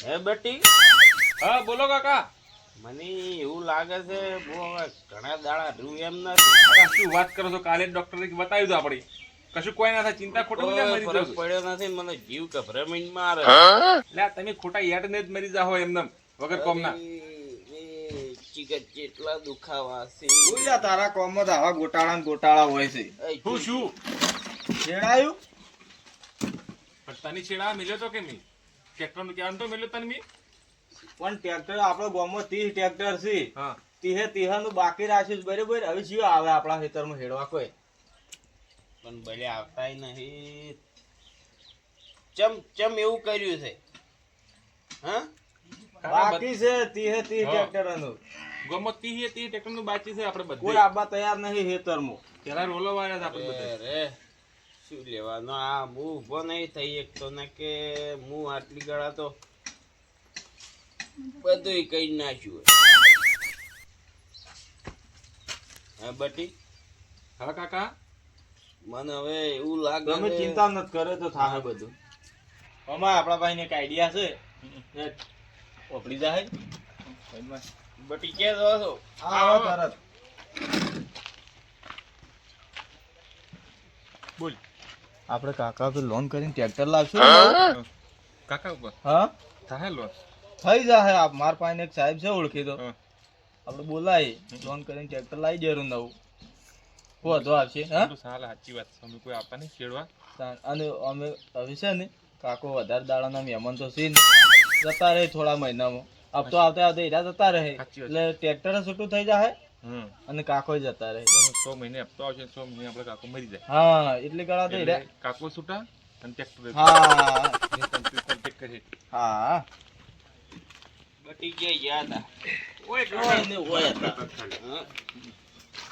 હે બેટી? હા બોલો કાકા. મને એવું લાગે છે બહુ હવે ઘણા દાડા રહ્યું એમ નથી. કાકા શું વાત કરો છો? કાલે ડોક્ટરે બતાવ્યું હતું આપણે. કશું કોઈ ના થાય ચિંતા ખોટું કોઈ મરી જાવ પડ્યો નથી મને જીવ ગભરામણ મારે. એટલે તમે ખોટા યાદ ને જ મરી જાઓ એમને વગર કોમના. કેટલા દુખાવા છે. બોલ્યા તારા કોમમાં તો આવા ગોટાળા ગોટાળા હોય છે? હું શું શું છેડાયું? પણ તને છેડા મિલ્યો તો કે મી ટ્રેક્ટરનું કેવાનું તો મિલ્યો તને મી. પણ ટ્રેક્ટર આપણો ગામમાં ત્રીસ ટ્રેક્ટર છે. હા. તીહે નું બાકી રાખ્યું બરોબર? હવે જીવ આવે આપણા ખેતરમાં હેડવા કોઈ? પણ ભલે આવતા નહીં. ચમ ચમ એવું કર્યું છે. હા? બાકી છે તીહે તીહ ટ્રેક્ટરનું ગમો તી તીહ ટ્રેક્ટરનું બાકી છે આપણે કોઈ આબા તૈયાર નહીં ખેતરમાં. પેલા રોલો વાળા આપણે બધા. રે શું લેવાનો? આ હું ઊભો નહીં થઈ એકતો ને કે હું આટલી ગળા તો બધું કઈ નાખ્યું હા બટી? હા કાકા? મને હવે એવું લાગે તમે ચિંતા નથી કરે તો થાય બધું. અમાર આપણા ભાઈને એક આઈડિયા છે. ઓપડી જાય બટી કે દો છો? આવો તરત. બોલ. આપણે કાકા તો લોન કરીને ટ્રેક્ટર લાવશું કાકા ઉપર? હા? થાય લોન થઈ જશે આપ માર પાસે એક સાહેબ છે ઓળખી તો. આપણે બોલાય લોન કરીને ટ્રેક્ટર લાવી દેરું નવું. વધુ આવશે હા? સાલ સાચી વાત છે. અમે કોઈ આપવા નહીં છેડવા. અને અમે હવે છે ને કાકો વધારે દાડાના મહેમાન તો છે ને જતા રહે થોડા મહિનામાં. હપ્તો આવતા આવતા એરા જતા રહે. એટલે ટ્રેક્ટર છૂટું થઈ જાય અને કાકો જતા રહે. તો સો મહિને હપ્તો આવશે સો મહિને આપણે કાકો મરી જાય. હા એટલે ગળા તો કાકો છૂટા અને ટ્રેક્ટર હા. કોન્ટેક્ટ કરી હા. બટી જે યાદ આ ઓય ઓય ને ઓય હતા. હા.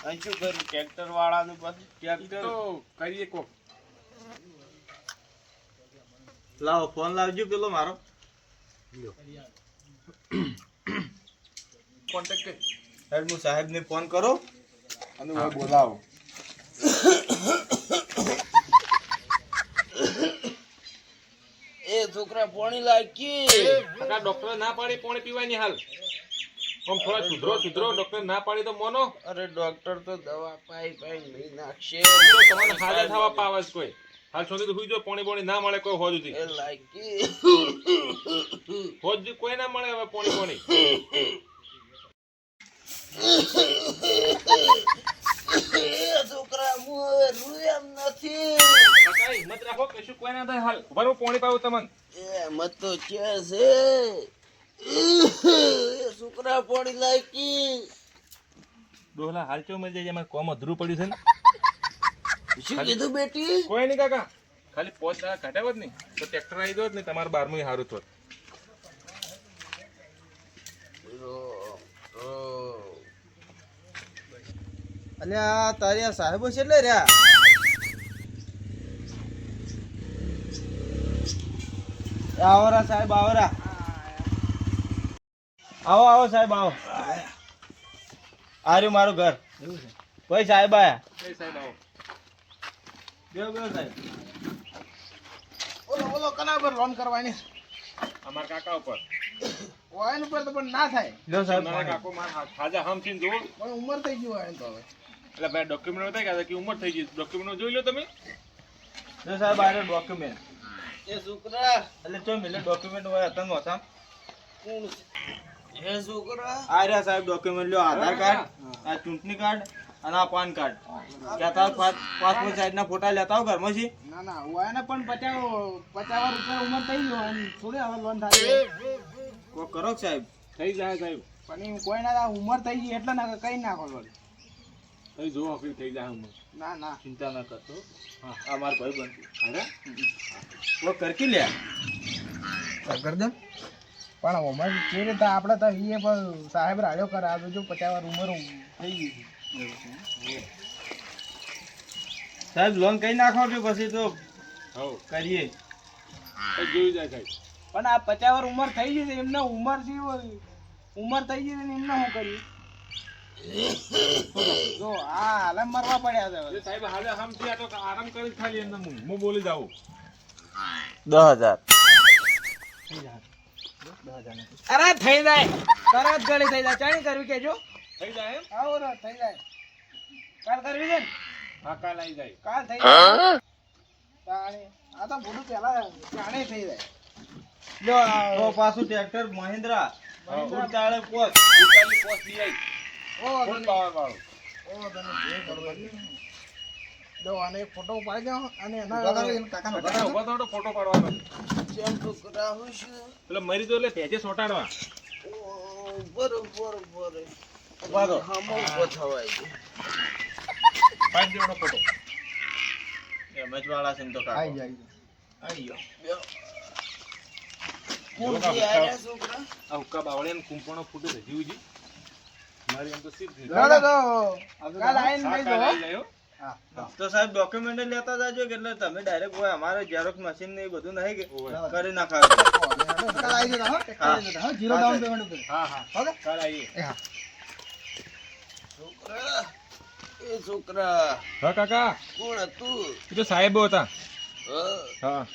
અને શું કર્યું? ટ્રેક્ટર વાળાનું પાછું ટ્રેક્ટર તો કરીએ કોક. લાવો ફોન લાવજો પેલો મારો. કોન્ટેક્ટ કરી. સાહેબ હું સાહેબને ફોન કરો અને હું બોલાવો. એ છોકરા પોણી લાગી. કાકા ડોક્ટર ના પાડી પાણી પીવાની હાલ. આમ થોડા સુધરો સુધરો ડોક્ટર ના પાડી તો મોનો. અરે ડોક્ટર તો દવા પાઈ પાઈ લઈ નાખશે. તો તમારે હાજર થવા પાવે છે કોઈ. હાલ સુધી તો હુઈ જો પાણી પાણી ના મળે કોઈ હોજુથી એ લાગી. હોજ કોઈ ના મળે હવે પાણી પાણી છોકરા હું હવે નથી. કાકા હિંમત રાખો કશું કોઈ ના થાય. હાલ ઊભા રહો, પાણી પાવું તમને. એ મત તો છે છે છોકરા પોણી લાગી ડોહલા હાલ ચો મરી જાય એમાં કોમ અધરું પડ્યું છે ને. શું કીધું બેટી? કોઈ નહીં કાકા. ખાલી પોચ દાડા જ નહીં તો ટ્રેક્ટર આવી દો જ નહીં તમારે બારમું સારું થોત. અને આ તારી આ સાહેબો છે એટલે રહ્યા. આવરા સાહેબ આવરા. આવો આવો સાહેબ આવો. આર્યું મારું ઘર. કોઈ સાહેબ આયા. કઈ સાહેબ આવો. બેહો બેહો સાહેબ. બોલો બોલો કના પર લોન કરવાની અમારા કાકા ઉપર. વાયન ઉપર તો પણ ના થાય. લો સાહેબ. મારા કાકો મારા ખાજા હમ થઈને જુઓ. પણ ઉંમર થઈ ગયું વાયન તો હવે. એટલે ભાઈ ડોક્યુમેન્ટ બતાવી ગયા કે ઉંમર થઈ ગઈ. ડોક્યુમેન્ટ જોઈ લો તમે. લો સાહેબ આ ડોક્યુમેન્ટ એ છોકરા. એટલે જો મિલે ડોક્યુમેન્ટ હોય હતા મોસા કોણ છે? એ છોકરા. આ રહ્યા સાહેબ ડોક્યુમેન્ટ લ્યો આધાર કાર્ડ આ ચૂંટણી કાર્ડ અને આ પાન કાર્ડ. કહેતા પાસપોર્ટ સાઈઝ ના ફોટા લેતા આવો ઘરમાં છે ના ના વાયને પણ પચાવ પચાસ રૂપિયા ઉંમર થઈ ગયો અને થોડી હવે લોન થાય કોક કરો સાહેબ? થઈ જાય સાહેબ. પણ એ કોઈ ના ઉંમર થઈ ગઈ એટલે ના કઈ નાખો વળી થઈ જો હકરી થઈ જાય ઉંમર. ના ના. ચિંતા ના કરતો હા આ મારો ભાઈ બનતું અરે? ઓ કરકી લે કરદમ પણ ઉંમર જે રીતે આપણે તો એ પણ સાહેબ રાડ્યો કરે. આ જો પચાસ વાર ઉંમર થઈ ગઈ છે. સાહેબ લોન કઈ નાખો કે પછી તો હો કરીએ. જોઈ જાય સાહેબ. પણ આ પચાસ વાર ઉંમર થઈ ગઈ છે એમને ઉંમર છે ઉંમર થઈ ગઈ છે ને એમને શું કર્યું? જો આ હાલે મરવા પડ્યા છે સાહેબ હાલે થી આ તો આરામ કરી ખાલી એમને હું હું બોલી જાઉં. દસ હજાર અરે થઈ જાય. તરત ગળી થઈ જાય. ચાણી કરવી કેજો થઈ જાય એમ? આવો રે થઈ જાય. કાલ કરવી છે ને? હા કાલ આવી જાય. કાલ થઈ જાય. આ તો ભૂલું પેલા ચાણી થઈ જાય. તો આ- પાછું ટ્રેક્ટર મહિન્દ્રા. મહિન્દ્રા. ઉતાળે પોત. ઉતારી પોસ્ટ લઈ આવી ઓ ફૂલ પાવર વાળો ઓ તને જે કરવાનું. જો આને ફોટો પાડી દો અને એના બતાવો, બતાવો તો ફોટો પાડવાનો જેમ તો કરાવું છે. એટલે મરી તો એટલે ભેજે સોટાડવા. ઓ, બરોબર બરોબર. ઊભા રહો. હમો ઊભો થવાય છે. પાડી દેવાનો ફોટો એ જ વાળા છે ને તો કાકો. આઈ જાય આઈ ગયો. બ્યો. જો કોણ છે કાકા, આર્યા છોકરા? આ હુક્કા બાવળે ને કુંપણો ફૂટે છે જીવજી મારી એમ તો સીધ કાલ આવીને હા, લઈ કાલ જાઓ, આવી જાય હો. હા. તો સાહેબ ડોક્યુમેન્ટ લેતા જાજો એટલે તમે ડાયરેક્ટ હોય અમારે ઝેરોક્સ મશીન ને એ બધું નહીં કે કરી નાખાવે કાલ આવી જતા, હો? ટેક્ટર લઈ જતા, હો? Zero down payment ઉપર. હા હા ઓકે? કાલ આવીએ એ હા. છોકરા એ છોકરા હા કાકા કોણ હતું તો સાહેબો હતા હા.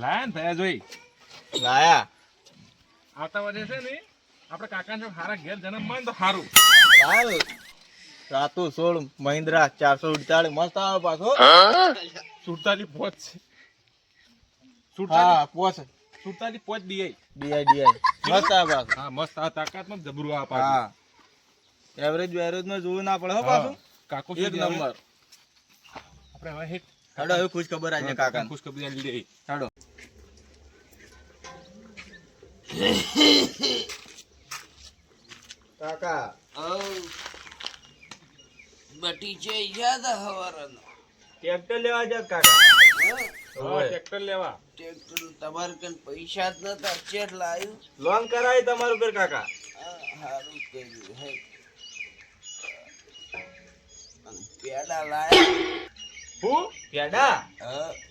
લાયા ને ભયા જોઈ લાયા. આવતા વધે છે ને આપણે કાકા જો હારા ઘેર જન્મમાં તો સારું ચાલ. રાતો સોળ મહિન્દ્રા ચારસો ઉડતાળી મસ્ત આવે પાછો. સુડતાલી પોચ. છે સુડતાલી પોચ. સુડતાલી પોચ ડીઆઈ ડીઆઈ ડીઆઈ મસ્ત આવે પાછો. હા મસ્ત આ તાકાતમાં જબરું આ પાછું. હા. એવરેજ બેવરેજમાં જોવું ના પડે હો પાછું. કાકો એક નંબર. આપણે હવે હેઠ હેડો હવે ખુશ ખબર આજે કાકા ખુશખબરી આજે લે હેડો. કાકા. બટી છે યાદ હવારનો. ટ્રેક્ટર લેવા જાત કાકા. ટ્રેક્ટર લેવા. ટ્રેક્ટર તમારે કન પૈસા જ નતા ચેટ લાવ્યું લોન કરાય તમારું ઘર કાકા. સારું કર્યું હે. પેડા લાયા. હું? પેડા?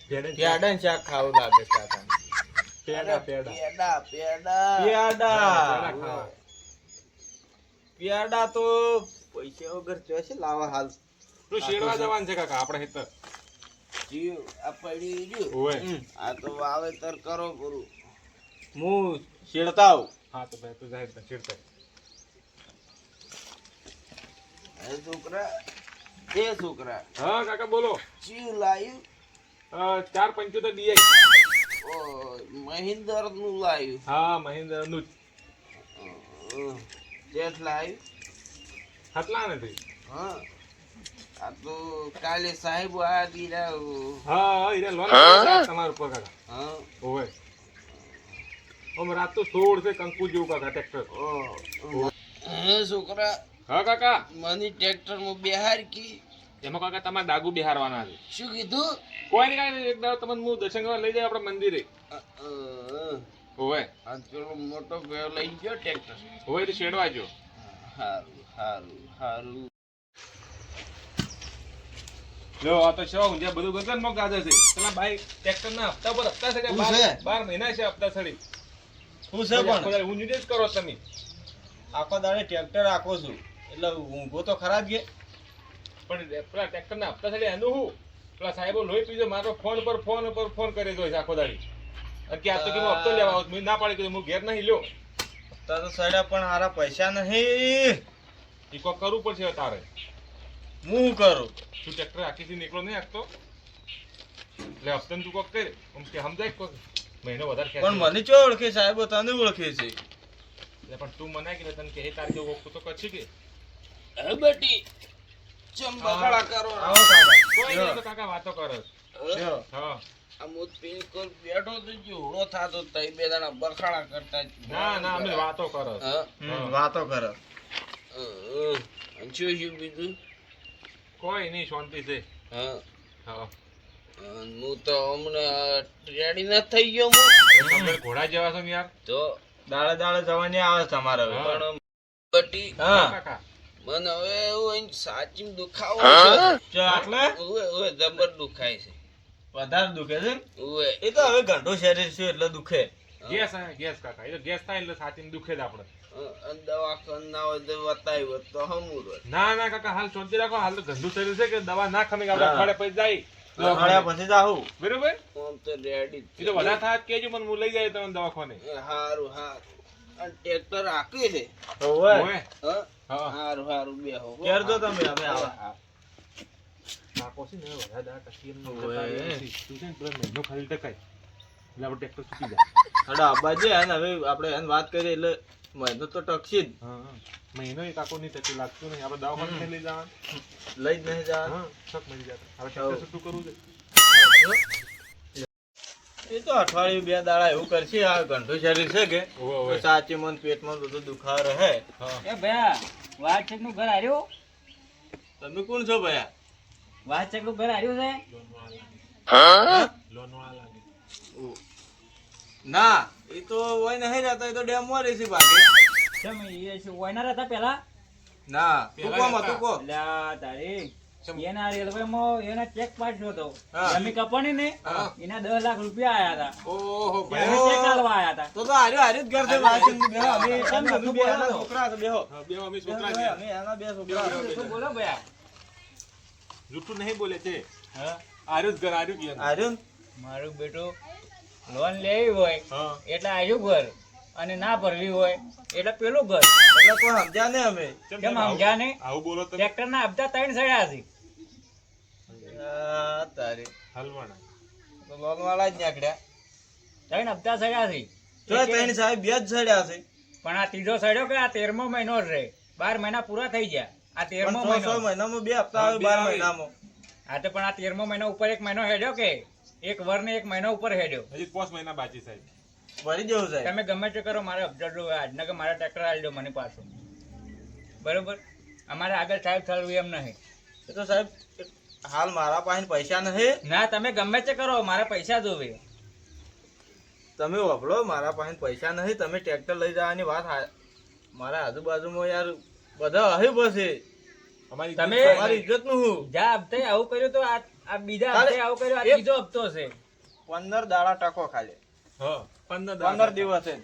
પેડા પેડા ને શાક ખાવું લાગે કાકા પેડા પેડા. પેડા પેડા. પેડા. પેડા તો પૈસા વગર જોશે લાવા હાલ. પેલું શેરવા જવાનું છે કાકા આપણે હેતર. જીવ આ પડી ગયું. ઓય આ તો વાવેતર કરો પૂરું હું શેડતા આવું હા તો ભાઈ તું જાય છોકરા. એ છોકરા. હા કાકા બોલો. જીવ લાયું? ચાર પંચોતેર ડીઆઈ મહિન્દરનું લાયું. હા મહિન્દરનું જેઠ લાવ્યું હાટલા નથી હા. આ તો કાલે સાહેબ આ દીરા હા હા હીરા લોન તમારા ઉપર કાકા. હા. ઓય ઓમ રાત તો સોળ છે કંકુ જેવું કાકા ટ્રેક્ટર. ઓ છોકરા. હા કાકા. મને ટ્રેક્ટરમાં બેહાર કી. એમાં કાકા તમારે દાગુ બિહારવાના છે. શું કીધું? કોઈ નહીં કાંઈ એક દાડો તમને હું દર્શન કરવા લઈ જાય આપણે મંદિરે. અ, આ પેલો મોટો ગયો લઈ ગયો ટ્રેક્ટર. ઓય તો શેડવા જો. હારું હારું હારું. લો આ તો શો જે બધું ગગનમાં ગાજે છે. પેલા ભાઈ ટ્રેક્ટર ના હપ્તા પર હપ્તા છે કે છે? બાર મહિના છે હપ્તા સડી. હું છે પણ? હું જ કરો તમે. આખો દાડે ટ્રેક્ટર રાખો છું. એટલે ઊંઘો તો ખરાબ ગે પણ પેલા ટ્રેક્ટર ના હપ્તા થાય એનું હું પેલા સાહેબો લોહી પીજો મારો ફોન પર ફોન પર ફોન કરી દો છે આખો દાડી. કે આ તો કે હપ્તો લેવા આવું મેં ના પાડી કીધું હું ઘેર નહીં લ્યો. તાર તો સડ્યા પણ હારા પૈસા નહીં. એ કોક કરવું પડશે તારે. હું શું કરું? તું ટ્રેક્ટર આખીથી નીકળો નહીં આખતો? એટલે હપ્તે તું કોક કરે. આમ કે સમજાય કોક? મહિનો વધારે પણ મને ચો ઓળખે સાહેબ તને ઓળખે છે? એટલે પણ તું મને કે તને કે એ તારે જેવું તો કચ્છી કે. હે બેટી ચમ બગાડા કરો કોઈ નહીં. તો કાકા વાતો કરે. હા? આ મુત બેઠો તો જીવડો થાતો તઈ બે દાણા બખાડા કરતા ના ના અમે વાતો કરો. વાતો કરે. અ, અ. શું શું બીજું? કોઈ નહીં શાંતિ છે. હા. હા. હું તો હમણાં રેડી ના થઈ ગયો હું તમે ઘોડા જેવા છો યાર? તો દાડે દાડે જવાની આવે તમારે પણ બટી. હા કાકા. મને હવે એવું સાચી દુખાવો ચો આટલે? ઓવે ઓવે જબર દુખાય છે. વધારે દુખે છે ઓવે એ તો હવે ઘંટો શરીર છે એટલે દુખે. ગેસ ગેસ કાકા. એ તો ગેસ થાય એટલે સાચી દુખે જ આપણે. દવા ના હોય તો બતાવ્યો તો હમું ના ના કાકા હાલ શાંતિ રાખો. હાલ તો ગંદુ શરીર છે કે દવા ના ખમે કે આપણે હા. પછી જાય. અઠવાડિયા પછી જાહું. બરોબર? આમ તો રેડી એ તો વધારે થાય કેજો મને હું લઈ જાય તમને દવાખાને. હારું હારું. અને ટ્રેક્ટર આખી છે. હોવે. હારું હારું બે હો. કેરજો તમે હવે આવા. કાકો છે ને વધારે ટકી ને મહિનો ખાલી ટકાય. એટલે આપણે ટ્રેક્ટર જાય. હડો આબાજી હે હવે આપણે એને વાત કરીએ એટલે મહિનો તો ટકશી જ. મહિનો એ કાકો નહીં ટકી લાગતું નહીં. આપણે દવાખાને લઈ જવાનું. લઈ જ નહીં જવાનું. હા શક મળી જાય હવે. ટ્રેક્ટર છૂટું કરવું છે. એ તો અઠવાડિયું બે દાડા એવું કરશે આ ઘંટો શરીર છે કે. સાચી મન પેટમાં બધું દુખાવો રહે. એ ભયા વાચકનું ઘર આવ્યું તમે કોણ છો ભયા? વાચકનું ઘર આવ્યું છે? ના એ તો હોય નહીં રહેતા એ તો ડેમમાં રહેશે બાકી કેમ એ શું ના હતા પેલા ના તું પેલા કોમ હતું કો. લ્યા તારી. એના રેલવે માં એના ચેક પાડ્યો હતો. જમી કપાણી ને એના દસ લાખ રૂપિયા આયા હતા. ઓહો ચેક આલવા આયા હતા. તો તો હાર્યો હાર્યો જ ઘર છે વાસણનું બેહો. અમે અમે? છોકરા છે બેહો. અમે છોકરા અમે એના બે છોકરા છે. બોલો ભયા જૂઠું નહીં બોલે છે હા. આર્યું જ ઘર આર્યું કે હાર્યો મારું બેટું લોન લેવી હોય એટલે આવ્યું ઘર અને ના ભરવી હોય એટલે પેલું ઘર. એટલે કોઈ સમજ્યા નહીં અમે. કેમ સમજ્યા ને આવું બોલો ટ્રેક્ટર ના હપ્તા ત્રણ સડ્યા છે. મહિનો એક હેડ્યો કે એક વર ને એક મહિનો ઉપર હેડ્યો હજી પાંચ મહિના બાકી સાહેબ ભરી જવું સાહેબ તમે ગમે તે કરો મારે અપડેટ આજના કે મારા ટ્રેક્ટર આવી મને પાછું બરોબર અમારે આગળ સાહેબ થયું એમ નહીં તો સાહેબ હાલ મારા પાસે પૈસા નથી. ના તમે ગમે તે કરો મારે પૈસા જોવે. તમે વાપરો મારા પાસે પૈસા નથી તમે ટ્રેક્ટર લઈ જવાની વાત મારા આજુબાજુમાં યાર બધા હે બસે અમારી તમે- મારી ઇજ્જતનું હું? જા હપ્તે આવું કર્યું તો આ આ બીજા ખાલી હપ્તે આવું કર્યું આ બીજો હપ્તો છે. પંદર દાડા ટકો ખાલી. હ પંદર પંદર દિવસ. છે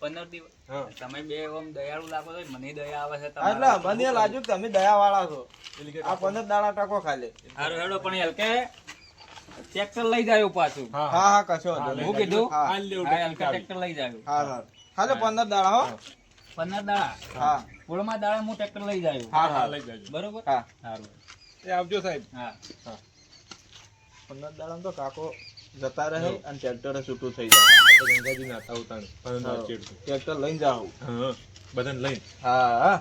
પંદર દિવસ. તમે બે ઓમ દયાળુ લાગો છો મને દયા આવે છે એટલે મને એ તમે દયા વાળા છો આ પંદર દાડા ટકો ખાલી હારું હેડો પણ હલકે. ટ્રેક્ટર લઈ જાય પાછું. હા હા. કશો હા. હું કીધું? હલકા. ટ્રેક્ટર લઈ જાય પંદર દાડા હો. પંદર દાડા હા. પૂળમાં દાડા હું ટ્રેક્ટર લઈ જાય. હા હા. લઈ જાજો. બરોબર? હા. સારું એ આવજો સાહેબ. હા. પંદર દાડા તો કાકો જતા રહે અને ટ્રેક્ટર છૂટું થઈ જાય. તો ગંગાજી નાતા ઉતાણ ટ્રેક્ટર લઈને જાઓ. બધાને લઈને. હા હા.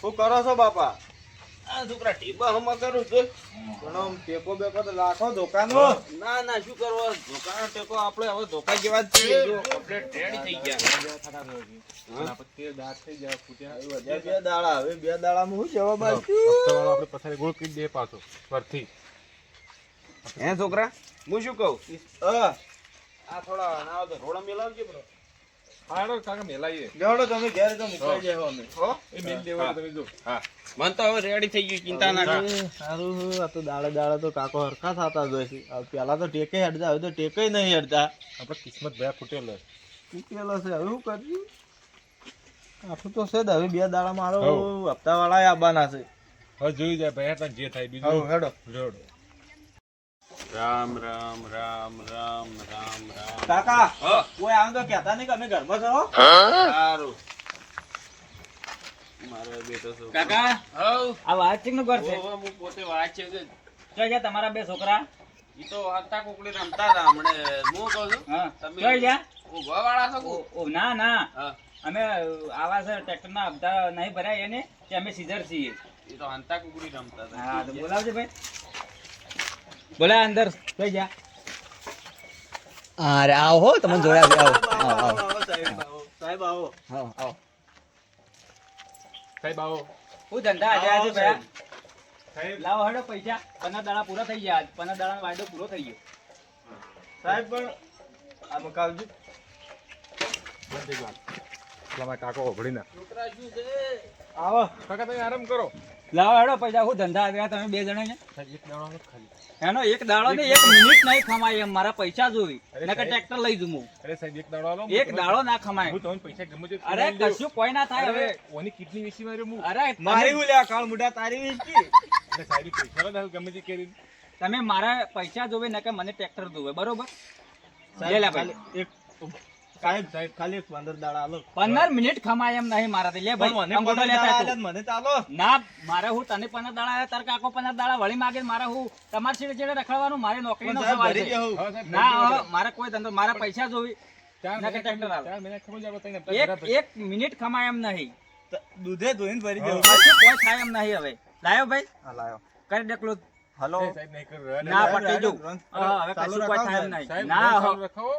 શું કરો છો બાપા? છોકરા ટીબા હમા કરું છું. પણ આમ ટેકો બેકો તો લાખો દુકાનો. ના ના શું કરવો? ધોકાનો ટેકો આપણે હવે ધોકા જેવા જ જો થઈ ગયા. અને આપણે તેર થઈ ગયા બે દાડા હવે બે દાડામાં શું જવાબ હા, આપ્યું આપણે પથારી ગોળ કરી દે પાછો પરથી હે છોકરા હું શું કહું? હા. આ થોડા ના તો રોડા મેલાવજે બરો. હાડો કાકા મેલાઈએ. લેવડો તમે ઘેર તો મુકાઈ જાય અમે. હો? એ મેલ દેવો તમે જો હા. મન તો હવે રેડી થઈ ગયું ચિંતા ના કર. સારું આ તો દાડે દાડે તો કાકો હરખા થતા જ હોય છે. પેલા તો ટેકે હડતા હવે તો ટેકે નહીં હડતા આપણે કિસ્મત ભયા ફૂટેલો તૂટેલો છે હવે શું આઠું તો છે જ હવે બે દાડા મારો હપ્તા વાળા આવવાના છે. હવે જોઈ જાય ભાઈ જે થાય બીજું. હેડો. જોડો રામ રામ રામ રામ રામ રામ. કાકા કોઈ આમ તો કહેતા નહીં કે અમે ઘરમાં છો સારું. મારો બેટો છો. કાકા હવ આ વાતચીતનું ઘર છે? હું પોતે વાંચે છે જોઈ ગયા તમારા બે છોકરા. ઈ તો હતા કોકડી રમતા હતા હમણે હું કહું છું હા. તમે- જોઈ ગયા ઊભા વાળા છો ઓ ઓ, ના ના. અમે આવા સર ટ્રેક્ટર ના હપ્તા નહીં ભરાય એને કે અમે સીધર છીએ. એ તો હંતા કુકડી રમતા હતા. હા તો બોલાવજો ભાઈ. બોલા અંદર જોઈ જા. અરે આવો હો તમને જોયા આવો. આવો આવો આવો સાહેબ આવો. સાહેબ આવો. આવો આવો. સાહેબ આવો. હું ધંધા આજે આજે ભાઈ સાહેબ. લાવો હડો પૈસા. પંદર દાડા પૂરા થઈ ગયા. પંદર દાડા વાયદો પૂરો થઈ ગયો. સાહેબ પણ આ મકાવજો કાકો ઓભળી ના છોકરા શું છે. આવો. કાકા તમે આરામ કરો. લાવો હેડો પૈસા હું ધંધા આવ્યા તમે બે જણા ને? એનો એક દાડો ને એક મિનિટ નહીં ખમાય એમ મારા પૈસા જોવી. નકર ટ્રેક્ટર લઈ જમું. અરે સાહેબ એક દાડો એક દાડો ના ખમાય. હું તમને પૈસા ગમે છે અરે કશું કોઈ ના થાય હવે. ઓની કિડની વેચી મારે હું. અરે મારી હું લ્યા કાળ મુઢા તારી વેચી. અરે સાહેબ પૈસા ના ગમે તે કરી. તમે મારા પૈસા જોવે નકર મને ટ્રેક્ટર જોવે બરોબર? લે સાહેબ લે ભાઈ. એક સાહેબ સાહેબ ખાલી એક પંદર દાડા આલો. પંદર મિનિટ ખમાય એમ નહીં મારાથી. લે ભાઈ મને પંદર લેતા. મને ચાલો ના મારે હું તને પંદર દાડા આલ્યા, તાર કાકો પંદર દાડા વળી માગે મારે હું તમાર છેડે છેડે રખડવાનું મારે નોકરી નો સવાલ છે. ના મારે કોઈ ધંધો મારા પૈસા જોવી. એક એક મિનિટ ખમાય એમ નહીં. દૂધે ધોઈને ભરી. દેવું કોઈ થાય એમ નહીં હવે. લાયો ભાઈ. હા લાયો. કરી દે close. હલો. ના સાહેબ, પટી જો સાહેબ, હવે કશું કોઈ થાય એમ નહીં. ના.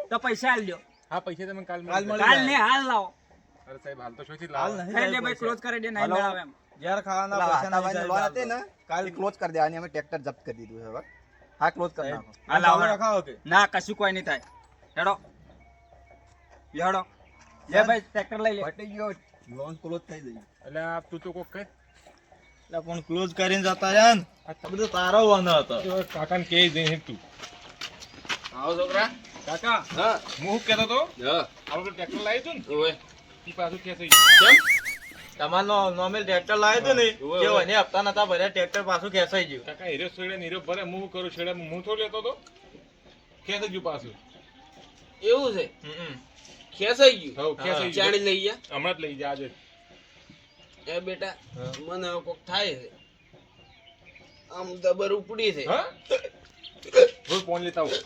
તો પૈસા આલજો હા પૈસા તમે કાલ કાલ મળી કાલ ને હાલ લાવો. અરે સાહેબ હાલ તો શોથી હાલ લાવો. દે લાવ્યો ભાઈ ક્લોઝ કરી દે નહીં. મેળાવે એમ. યાર ખાવાના પૈસા નહીં લોન હતી ને કાલ ક્લોઝ કરી દેવાની અમે ટ્રેક્ટર જપ્ત કરી દીધું છે હવે હા ક્લોઝ કરી નાખો. હા, લાવો. રખાવો કે ના કશું કોઈ નહીં થાય. હેડો. હેડો. લે ભાઈ ટ્રેક્ટર લઈ લે. ફટી ગયો લોન ક્લોઝ થઈ ગઈ. એટલે આ તું તો કોક કહે. એટલે પણ ક્લોઝ કરીને જતા રહ્યા ને? આ બધું તારો વાંધો હતો. કાકા કાકાને કહે જઈને તું. આવો છોકરા. કાકા હા. હું કહેતો તો હા. આપણે ટ્રેક્ટર લાવી તું ને? ઓય ઈ પાછું ખેંચાઈ કેમ? તમારનો નોર્મલ ટ્રેક્ટર લાવ્યો હતું ને? કે ઉવે. એને હપ્તા નતા ભર્યા ટ્રેક્ટર પાછું ખેંચાઈ ગયું. કાકા હીરો છોડે ને હીરો ભરે હું શું કરું? છેડે હું થોડું લેતો તો ખેંચાઈ ગયું પાછું? એવું છે? હમ. ખેંચાઈ ગયું? હવ ખેંચાઈ ગયું. લઈ ગયા. હમણાં જ લઈ જા આજે. એ બેટા મને હવે કોક થાય છે. આમ દબર ઉપડી છે. હા? ફોન લેતા આવું.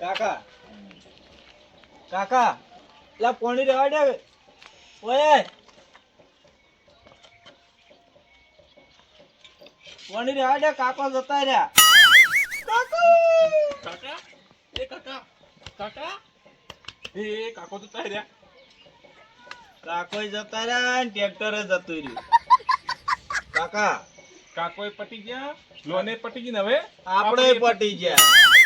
કાકા. કાકા લા પોણી રેવા દે. ઓય. પોણી રેવા દે કાકા જતા રહ્યા. કાકા! એ કાકા કાકા? એ કાકો તો તાય રહ્યા. કાકો જતા રહ્યા ટ્રેક્ટર જતું રહ્યું. કાકા. કાકોએ પટી ગયા લોને પટી ગઈ ને હવે આપણે પટી ગયા.